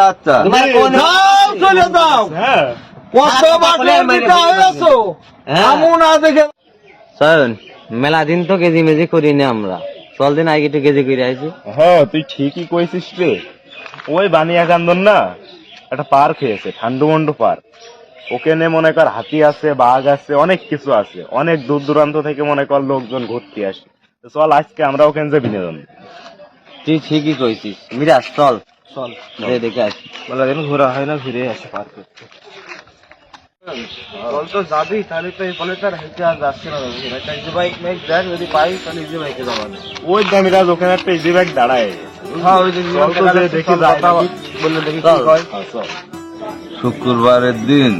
আচ্ছা আচ্ছা। যাও চলে যাও। হ্যাঁ। কত বাটে দিতে হয়েছো হ্যাঁ। দেখে মেলা দিন তো কেজি মেজি করি না আমরা। চল দিন আগে একটু কেজি করে আইছি হ্যাঁ তুই ঠিকই কইছিস রে। ওই বানিয়া কান্দন না একটা পার্ক হয়েছে ঠান্ডুমন্ডু পার্ক ওখানে মনে কর হাতি আছে বাঘ আছে অনেক কিছু আছে। অনেক দূর দূরান্ত থেকে মনে কর লোকজন ঘুরতে আসে। চল আজকে আমরা ওখানে যে বিনোদন। তুই ঠিকই কইছিস। মিরাজ চল। চল। দেখে আসি। বলা দিন ঘোরা হয় না ঘুরে আসে পার্কে চল। তো যাবি তাহলে তো বলে তার হেঁটে আর যাচ্ছে না একটা ইজি বাইক মেক দেখ যদি পাই তাহলে ইজি বাইকে যাব ওই দামিরাজ ওখানে একটা ইজি ব্যাগ দাঁড়ায়। হ্যাঁ ওই যে চল তো যে দেখি যাই বললে দেখি কি কয় হ্যাঁ, শুক্রবারের দিন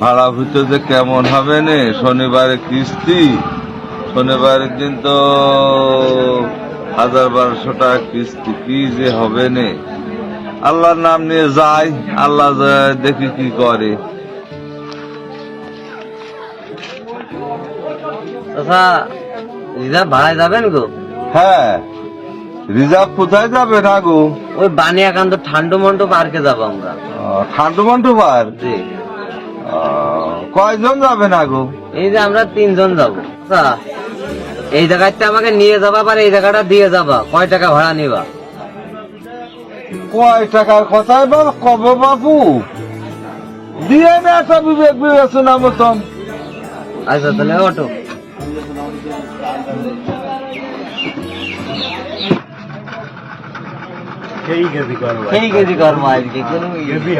ভাড়া ভিতর যে কেমন হবে নে? শনিবারে কিস্তি? শনিবারের দিন তো হাজার বারোশো টাকা কিস্তি কি যে হবে নে? আল্লাহর নাম নিয়ে যাই আল্লাহ দেখি কি করে। রিজার্ভ ভাড়ায় যাবেন গো? হ্যাঁ। রিজার্ভ কোথায় যাবে না গো? ওই বানিয়াকান্ত ঠান্ডু মন্ডু পার্কে যাব আমরা। ঠান্ডু জি। কয়জন যাবে না গো? এই যে আমরা তিনজন যাব। এই জায়গাটা আমাকে নিয়ে যাবা আর এই জায়গাটা দিয়ে যাবা। কয় টাকা ভাড়া নিবা? কয় টাকার কথাই বল কবে বাবু? দিয়ে না একটা বিবেক বিবেচনা মতন। আচ্ছা তাহলে অটো। সেই সেই আজকে কোনো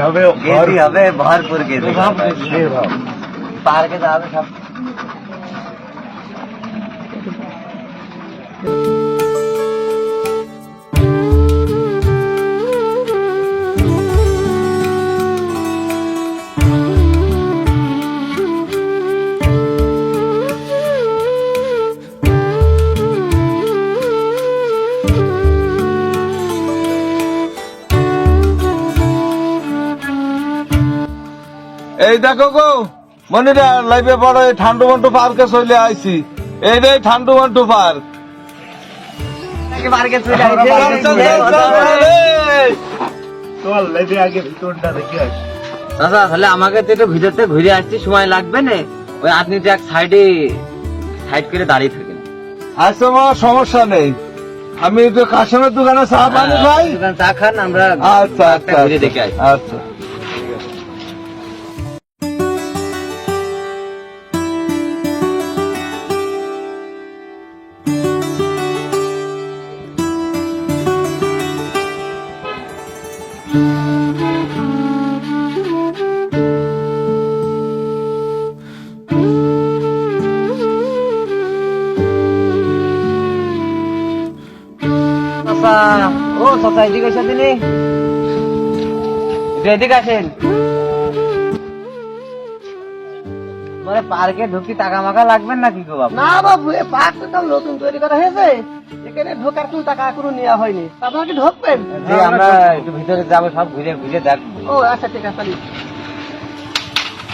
হবে হবে ভরপুর পার্কে যাবে সব। দেখো গো মনিরা লাইফে বড় এই ঠান্ডু মন্টু পার্কে চলে আইছি। এই রে ঠান্ডু মন্টু পার্ক। দেখে দাদা তাহলে আমাকে তো একটু ভিতরতে ঘুরে আসতে সময় লাগবে না? ওই আপনি তো এক সাইডে সাইড করে দাঁড়িয়ে থাকেন। আচ্ছা মা সমস্যা নেই। আমি তো কাশেমের দোকানে চা পানি ভাই চা খান আমরা আচ্ছা আচ্ছা। দেখে আসি। আচ্ছা। চাচা ও চাচা এদিকে দিনি একটু এদিকে আসেন। মানে পার্কে ঢুকি টাকা মাকা লাগবেন না কি গো বাবা? না বাবু এ পার্ক তো নতুন তৈরি করা হয়েছে। এখানে ঢোকার কোনো টাকা এখনও নেওয়া হয়নি। আপনারা কি ঢুকবেন? যে আমরা একটু ভিতরে যাব সব ঘুরে ঘুরে দেখব। ও আচ্ছা ঠিক আছে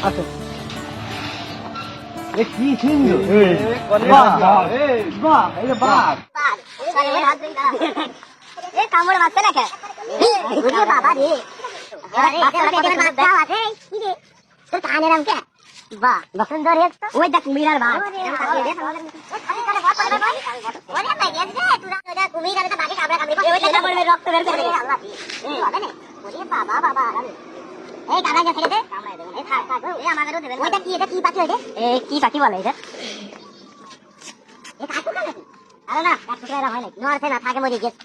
আচ্ছা। এ কি সুন্দর বাহ বাহ। বাহ এ কামড় মারছে না ওরে বাবা রে। তোর কানে কে? বাহ তো? ওই দেখ মিরার বাঘ। রক্ত বের করে। বাবা এই রে কামড়া এই থাক থাক এই আমাদেরও দেবে ওইটা কি এটা কি পাখি ওইটা? এই কি পাখি বলে এটা? এই কাকু কাকু আরে না কাকু এরা হয় না নড়ছে না থাকে মরে গেছে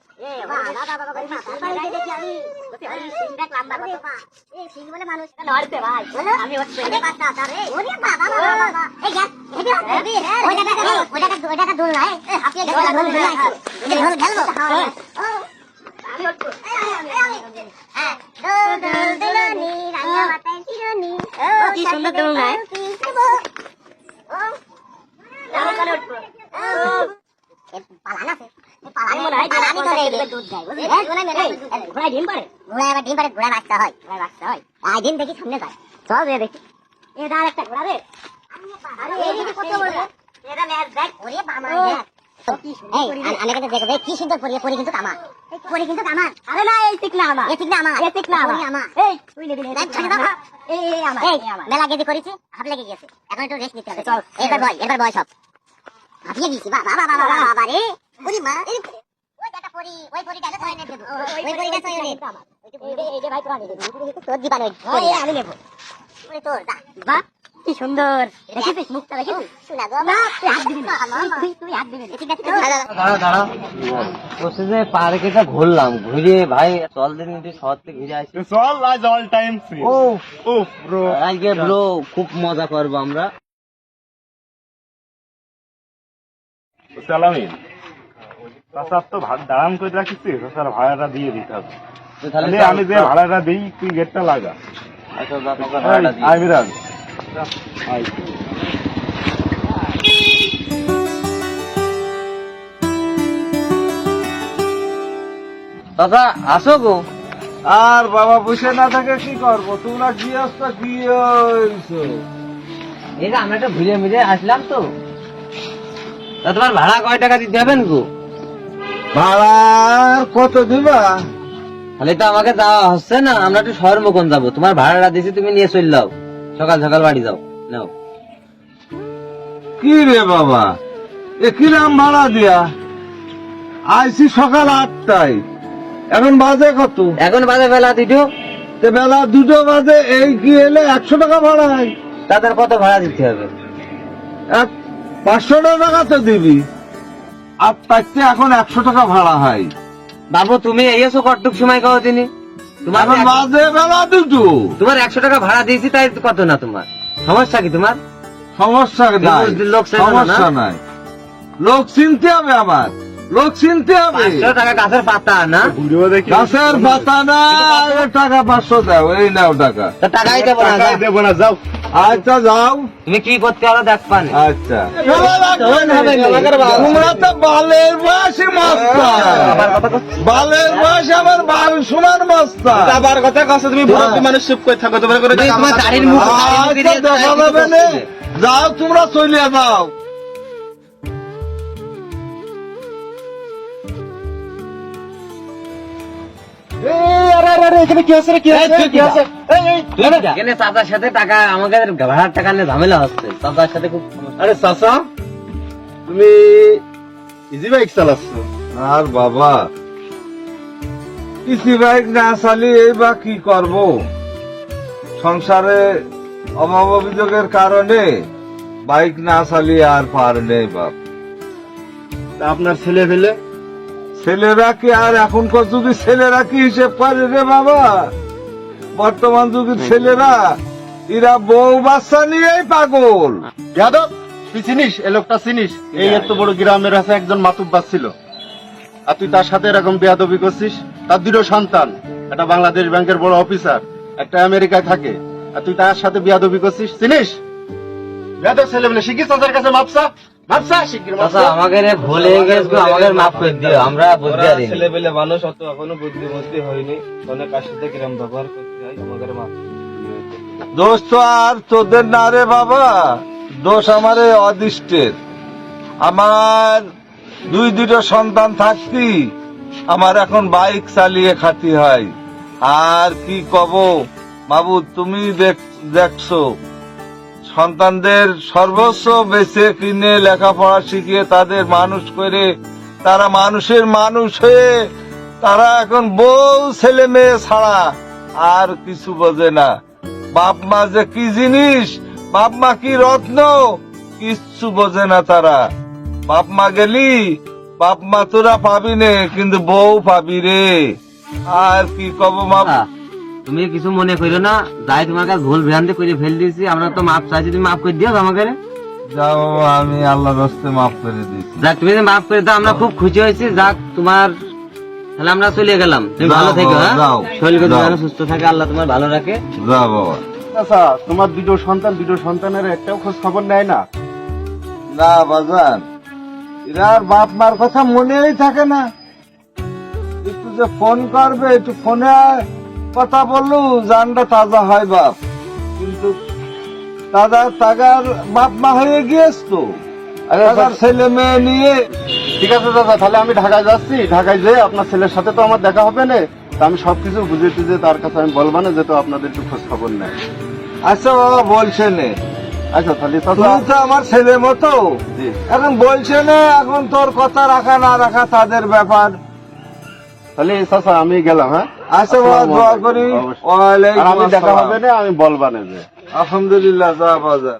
হ্যাঁ কি সুন্দর দোল নাই পালান আছে মেলা হয় হয় গেদি করেছি হাফ লেগে গেছে এখন একটু রেস্ট নিতে হবে এবার বয় এবার বয় সব হাঁপিয়ে গেছি বাবা বাবা বাবা বাবা রে ওরে মা ওই একটা পরি ওই পরিটা তো না দেব ওই পরিটা তো এই এই যে ভাই প্রাণী তোর দিবান ওই আমি নেব। ওরে তোর দা বাহ কি সুন্দর। দেখেছিস মুখটা দেখেছিস শোনা গো না হাত দিবি না। তুই তুই হাত দিবি ঠিক আছে দাঁড়া দাঁড়া। বলছে যে পার্কেটা ঘুরলাম ঘুরে ভাই চল দিন একটু শহর থেকে ঘুরে আসি চল আজ অল টাইম ফ্রি ও ও ব্রো আজকে ব্রো খুব মজা করব আমরা। সালামিন চাচার তো দাঁড়ান করে রাখিস চাচার ভাড়াটা দিয়ে দিতে হবে। তাহলে আমি যে ভাড়াটা দিই তুই গেটটা লাগা। আচ্ছা। আয় বিরাজ আয়। চাচা আসো গো। আর বাবা বসে না থাকে কি করব? তোমরা এই যে আমরা একটা ঘুরে মিলে আসলাম তো। তা তোমার ভাড়া কয় টাকা দিতে হবেন গো? ভাড়া কত দিবা? তাহলে তো আমাকে যাওয়া হচ্ছে না আমরা একটু শহর মুখন যাব। তোমার ভাড়াটা দিছি তুমি নিয়ে চল যাও। সকাল সকাল বাড়ি যাও। নাও। কি রে বাবা? এ কিরাম ভাড়া দিয়া? আইসি সকাল আটটায়। এখন বাজে কত? এখন বাজে বেলা দুটো। তে বেলা দুটো বাজে এই কি এলে একশো টাকা ভাড়া তাদের কত ভাড়া দিতে হবে? পাঁচশো টাকা তো দিবি। আর তাইতে এখন একশো টাকা ভাড়া হয়। বাবু তুমি এসো কটুক সময় কও তিনি? তোমার এখন বেলা দুটো। তোমার একশো টাকা ভাড়া দিয়েছি তাই কত না তোমার? সমস্যা কি তোমার? সমস্যা নাই সমস্যা নাই। লোক চিনতে হবে আমার। লোক চিনতে হবে। টাকা গাছের পাতা না? গাছের পাতা না টাকা পাঁচশো দাও এই নাও টাকা। টাকাই দেবো না যাও। দেবো না যাও। আচ্ছা যাও। তুমি কি করতে পারো দেখ পানি আচ্ছা তোমরা তো বালের বয়সী মাস্তা বালের বয়স আমার বাল সমান মাস্তা আবার কথা কাছে তুমি মুরব্বী মানুষ চুপ করে থাকো তোমার করে তোমার দাড়ির মুখ দাড়ির মুখ আচ্ছা দিয়ে দেখা যাবে কিছু যাও তোমরা চলিয়া যাও। এখানে কি আছে রে? কি আছে কি আছে এখানে চাচার সাথে টাকা আমাকে ভাড়ার টাকা নিয়ে ঝামেলা হচ্ছে। চাচার সাথে খুব আরে চাচা তুমি ইজি বাইক চালাচ্ছ? আর বাবা কৃষি বাইক না চালিয়ে বা কি করব? সংসারে অভাব অভিযোগের কারণে বাইক না চালিয়ে আর পার নেই বাপ। তা আপনার ছেলে ফেলে ছেলেরা কি আর এখনকার যুগের ছেলেরা কি হিসেব করে রে বাবা? বর্তমান যুগের ছেলেরা এরা বউ বাচ্চা নিয়েই পাগল। যাদব তুই চিনিস? এ লোকটা চিনিস? এই এত বড় গ্রামের আছে একজন মাতুব্বাস ছিল। আর তুই তার সাথে এরকম বেয়াদবি করছিস? তার দুটো সন্তান একটা বাংলাদেশ ব্যাংকের বড় অফিসার একটা আমেরিকায় থাকে। আর তুই তার সাথে বেয়াদবি করছিস? চিনিস? বেয়াদব ছেলে বলে শিখিস তাদের কাছে মাপসা? মাপসা শিখির চাচা আমাকে রে ভুলে গেছো আমাকে মাফ করে দিও আমরা বুঝতে পারি ছেলেবেলে মানুষ অত এখনও বুদ্ধি বুদ্ধি হয়নি। অনেক কার কিরম ব্যবহার করতে হয় আমাদের মা দোষ তো আর তোদের না রে বাবা দোষ আমার অদৃষ্টের। আমার দুই দুটো সন্তান থাকতি আমার এখন বাইক চালিয়ে খাতি হয়। আর কি কব? বাবু তুমি দেখ- দেখছ। সন্তানদের সর্বস্ব বেছে কিনে লেখাপড়া শিখিয়ে তাদের মানুষ করে তারা মানুষের মানুষ হয়ে তারা এখন বউ, ছেলে, মেয়ে ছাড়া আর কিছু বোঝে না। বাপ মা যে কি জিনিস, বাপ মা কি রত্ন, কিচ্ছু বোঝে না তারা। বাপ মা গেলি, বাপ মা তোরা পাবি নে, কিন্তু বউ পাবি রে। আর কি কব মা? তুমি কিছু মনে করো না। যাই তোমার কাছে ভুল ভ্রান্তি করে ফেল দিয়েছি। আমরা তো মাপ চাইছি তুমি মাফ করে দিও আমাকে যাও আমি আল্লাহর হস্তে মাফ করে দিচ্ছি যাক তুমি যদি মাফ করে দাও আমরা খুব খুশি হয়েছি। যাক তোমার তাহলে আমরা চলে গেলাম। তুমি ভালো থেকো হ্যাঁ? যাও। শরীর যাও। যেন সুস্থ থাকে আল্লাহ তোমার ভালো রাখে। যা বাবা। আচ্ছা তোমার দুটো সন্তান দুটো সন্তানের একটাও খোঁজ খবর নেয় না? না বাজান। এরা আর বাপ মার কথা মনেই থাকে না। একটু যে ফোন করবে একটু ফোনে কথা বললু জানটা তাজা হয় বাপ। কিন্তু দাদা তাগার বাপ মা হয়ে গিয়েছ। তো তাগার ছেলে মেয়ে নিয়ে ঠিক আছে দাদা তাহলে আমি ঢাকায় যাচ্ছি। ঢাকায় যেয়ে আপনার ছেলের সাথে তো আমার দেখা হবে না। তা আমি সবকিছু বুঝে টুঝে তার কাছে আমি বলব না যে তো আপনাদের একটু খোঁজ খবর নেয়। আচ্ছা বাবা বলছে নে। আচ্ছা তাহলে তুই তো আমার ছেলে মতো। এখন বলছে না এখন তোর কথা রাখা না রাখা তাদের ব্যাপার। তাহলে চাচা আমি গেলাম হ্যাঁ? আসসালামু দোয়া আলাইকুম। করি। আসসালাম আমি দেখা। হবে না আমি বলবা না যে আলহামদুলিল্লাহ যা বাজার